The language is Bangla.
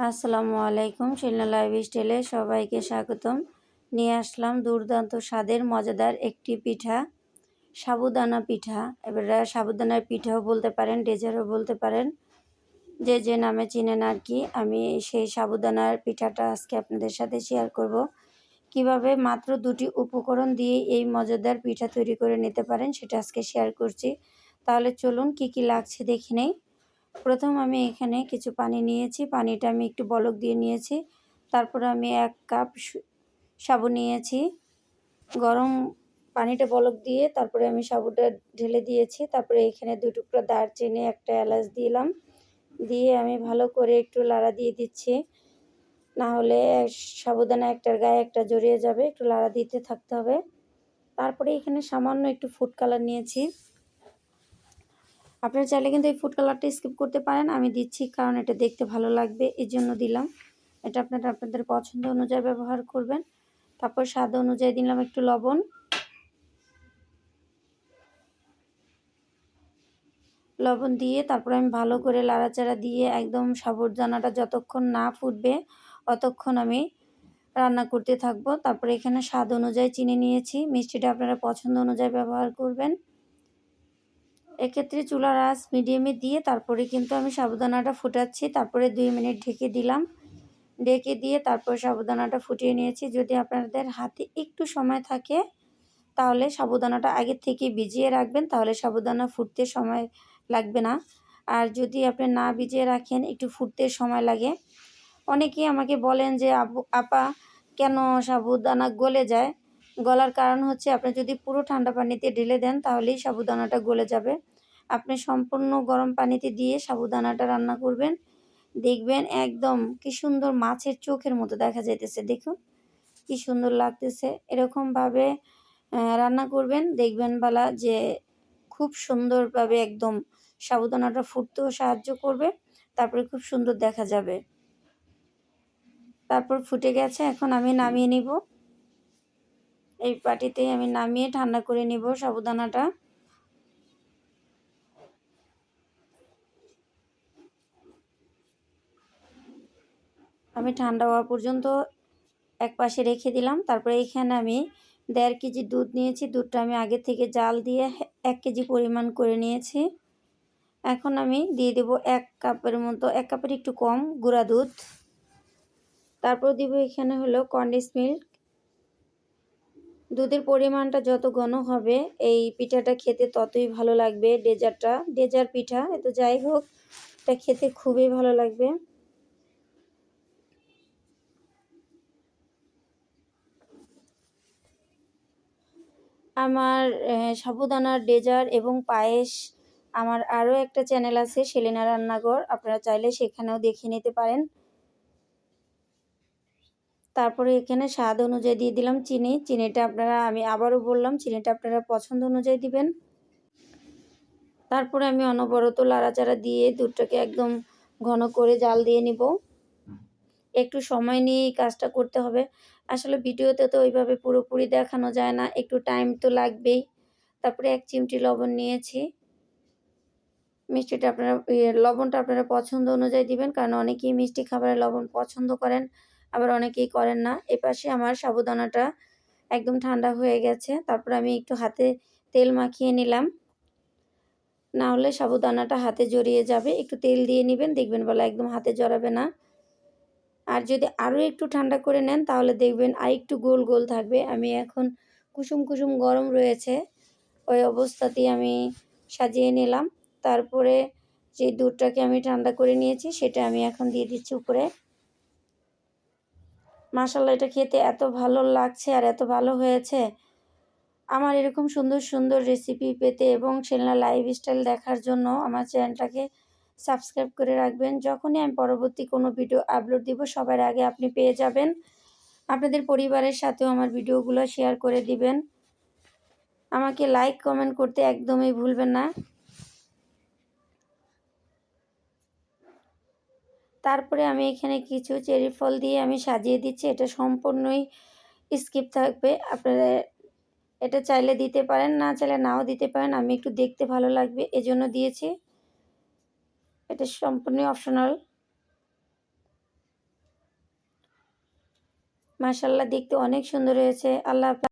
আসসালামু আলাইকুম, শিলনা লাইভ স্টাইলে সবাইকে স্বাগতম। নিয়ে আসলাম দুর্দান্ত স্বাদের, মজাদার একটি পিঠা, সাবুদানা পিঠা। এবার সাবুদানার পিঠাও বলতে পারেন ডেজারও বলতে পারেন, যে যে নামে চিনেন আর কি, আমি সেই সাবুদানার পিঠাটা আজকে আপনাদের সাথে শেয়ার করব। কীভাবে মাত্র দুটি উপকরণ দিয়ে এই মজাদার পিঠা তৈরি করে নিতে পারেন, সেটা আজকে শেয়ার করছি। তাহলে চলুন কি কি লাগছে দেখে নেই। প্রথম আমি এখানে কিছু পানি নিয়েছি, পানিটা আমি একটু বলক দিয়ে নিয়েছি। তারপরে আমি এক কাপ সাবু নিয়েছি। গরম পানিটা বলক দিয়ে তারপরে আমি সাবুটা ঢেলে দিয়েছি। তারপরে এখানে দু টুকরো দারচিনি, একটা এলাচ দিলাম। দিয়ে আমি ভালো করে একটু লাড়া দিয়ে দিচ্ছি। না হলে সাবুদানা একটার গায়ে একটা জড়িয়ে যাবে, একটু লাড়া দিতে থাকতে হবে। তারপরে এখানে সামান্য একটু ফুড কালার নিয়েছি। আপনারা চাইলে কিন্তু এই ফুড কালারটা স্কিপ করতে পারেন। আমি দিচ্ছি কারণ এটা দেখতে ভালো লাগবে এই জন্য দিলাম। এটা আপনারা আপনাদের পছন্দ অনুযায়ী ব্যবহার করবেন। তারপর স্বাদ অনুযায়ী দিলাম একটু লবণ। লবণ দিয়ে তারপর আমি ভালো করে লাড়াচাড়া দিয়ে একদম সাবুদানাটা যতক্ষণ না ফুটবে, অতক্ষণ আমি রান্না করতে থাকব। তারপরে এখানে স্বাদ অনুযায়ী চিনি নিয়েছি। মিষ্টিটা আপনারা পছন্দ অনুযায়ী ব্যবহার করবেন। এক্ষেত্রে চুলার আঁচ মিডিয়ামে দিয়ে তারপরে কিন্তু আমি সাবুদানাটা ফুটাচ্ছি। তারপরে দুই মিনিট ঢেকে দিলাম। ঢেকে দিয়ে তারপর সাবুদানাটা ফুটিয়ে নিয়েছি। যদি আপনাদের হাতে একটু সময় থাকে, তাহলে সাবুদানাটা আগের থেকে ভিজিয়ে রাখবেন, তাহলে সাবুদানা ফুটতে সময় লাগবে না। আর যদি আপনি না ভিজিয়ে রাখেন, একটু ফুটতে সময় লাগে। অনেকেই আমাকে বলেন যে, আবু, আপা, কেন সাবুদানা গলে যায়? গলার কারণ হচ্ছে আপনি যদি পুরো ঠান্ডা পানিতে ঢেলে দেন তাহলেই সাবুদানাটা গলে যাবে। আপনি সম্পূর্ণ গরম পানিতে দিয়ে সাবুদানাটা রান্না করবেন। দেখবেন একদম কি সুন্দর মাছের চোখের মতো দেখা যাইতেছে, দেখুন। কি সুন্দর লাগতেছে। এরকমভাবে রান্না করবেন। দেখবেন বালা যে খুব সুন্দরভাবে একদম সাবুদানাটা ফুটতেও সাহায্য করবে। তারপরে খুব সুন্দর দেখা যাবে। তারপর ফুটে গেছে। এখন আমি নামিয়ে নিব। এই পাটিতে আমি নামিয়ে ঠান্ডা করে নিব সাবুদানাটা। আমি ঠান্ডা হওয়া পর্যন্ত এক পাশে রেখে দিলাম। তারপরে এখানে আমি দেড় কেজি দুধ নিয়েছি। দুধটা আমি আগে থেকে জাল দিয়ে এক কেজি পরিমাণ করে নিয়েছি। এখন আমি দিয়ে দেব এক কাপের মতো, এক কাপের একটু কম গুঁড়া দুধ। তারপর দিব এখানে হলো কন্ডেন্স মিল্ক। দুধের পরিমাণটা যত ঘন হবে, এই পিঠাটা খেতে ততই ভালো লাগবে। ডেজার্টটা ডেজার পিঠা এত যাই হোক, এটা খেতে খুবই ভালো লাগবে। আমার সাবুদানার ডেজার এবং পায়েস, আমার আরও একটা চ্যানেল আছে, সেলিনা রান্নাঘর, আপনারা চাইলে সেখানেও দেখে নিতে পারেন। তারপরে এখানে স্বাদ অনুযায়ী দিয়ে দিলাম চিনি। চিনিটা আপনারা, আমি আবারও বললাম, চিনিটা আপনারা পছন্দ অনুযায়ী দিবেন। তারপরে আমি অনবরত লাড়াচাড়া দিয়ে দুধটাকে একদম ঘন করে জাল দিয়ে নিব। একটু সময় নিয়ে এই কাজটা করতে হবে। আসলে ভিডিওতে তো ওইভাবে পুরোপুরি দেখানো যায় না, একটু টাইম তো লাগবেই। তারপরে এক চিমটি লবণ নিয়েছি। মিষ্টিটা আপনারা লবণটা আপনারা পছন্দ অনুযায়ী দিবেন, কারণ অনেকেই মিষ্টি খাবারে লবণ পছন্দ করেন। আবার অনেকেই করেন না। এপাশে আমার সাবুদানাটা একদম ঠান্ডা হয়ে গেছে। তারপর আমি একটু হাতে তেল মাখিয়ে নিলাম। না হলে সাবুদানাটা হাতে জড়িয়ে যাবে। একটু তেল দিয়ে নেবেন, দেখবেন বলে একদম হাতে জড়াবে না। আর যদি আরও একটু ঠান্ডা করে নেন, তাহলে দেখবেন আর একটু গোল গোল থাকবে। আমি এখন কুসুম কুসুম গরম রয়েছে। ওই অবস্থাতেই আমি সাজিয়ে নিলাম। তারপরে যে দুধটাকে আমি ঠান্ডা করে নিয়েছি, সেটা আমি এখন দিয়ে দিচ্ছি উপরে। মাসাল্লাহ এটা খেতে এত ভালো লাগছে আর এত ভালো হয়েছে। আমার এরকম সুন্দর সুন্দর রেসিপি পেতে এবং সেলনা লাইফ স্টাইল দেখার জন্য আমার চ্যানেলটাকে সাবস্ক্রাইব করে রাখবেন। যখনই আমি পরবর্তী কোনো ভিডিও আপলোড দিব, সবার আগে আপনি পেয়ে যাবেন। আপনাদের পরিবারের সাথেও আমার ভিডিওগুলো শেয়ার করে দিবেন। আমাকে লাইক কমেন্ট করতে একদমই ভুলবেন না। তারপরে আমি এখানে কিছু চেরি ফল দিয়ে আমি সাজিয়ে দিচ্ছি। এটা সম্পূর্ণই স্কিপ থাকবে। আপনারা এটা চাইলে দিতে পারেন, না চাইলে নাও দিতে পারেন। আমি একটু দেখতে ভালো লাগবে, এজন্য দিয়েছি। এটা সম্পূর্ণই অপশনাল মাসাল্লাহ দেখতে অনেক সুন্দর হয়েছে। আল্লাহ